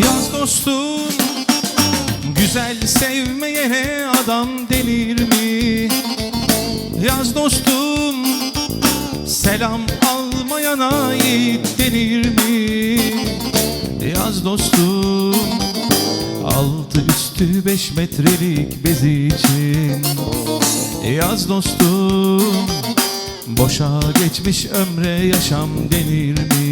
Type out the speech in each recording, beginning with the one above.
Yaz dostum Güzel sevmeyene adam denir mi? Yaz dostum Selam almayana yiğit denir mi? Yaz dostum Altı üstü beş metrelik bezi için Yaz dostum Boşa geçmiş ömre yaşam denir mi?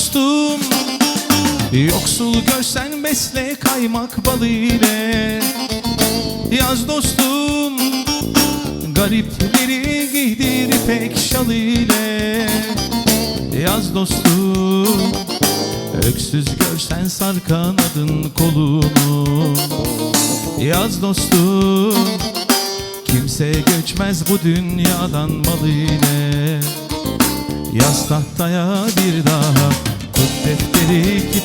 dostum. Yoksul görsen besle kaymak balı ile. Yaz dostum Garipleri giydir ipek şalı ile. Yaz dostum Öksüz görsen sar kanadın kolunu Yaz dostum Kimse göçmez bu dünyadan mal ile. Yaz tahtaya bir daha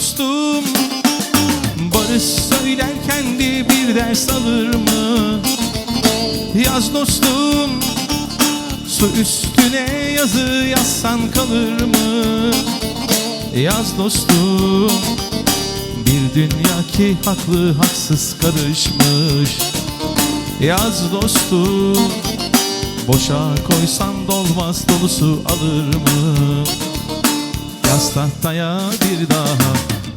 dostum Barış söylerken de bir ders alır mı? Yaz dostum Su üstüne yazı yazsan kalır mı? Yaz dostum Bir dünya ki haklı haksız karışmış Yaz dostum Boşa koysan dolmaz dolusu alır mı? Yaz tahtaya bir daha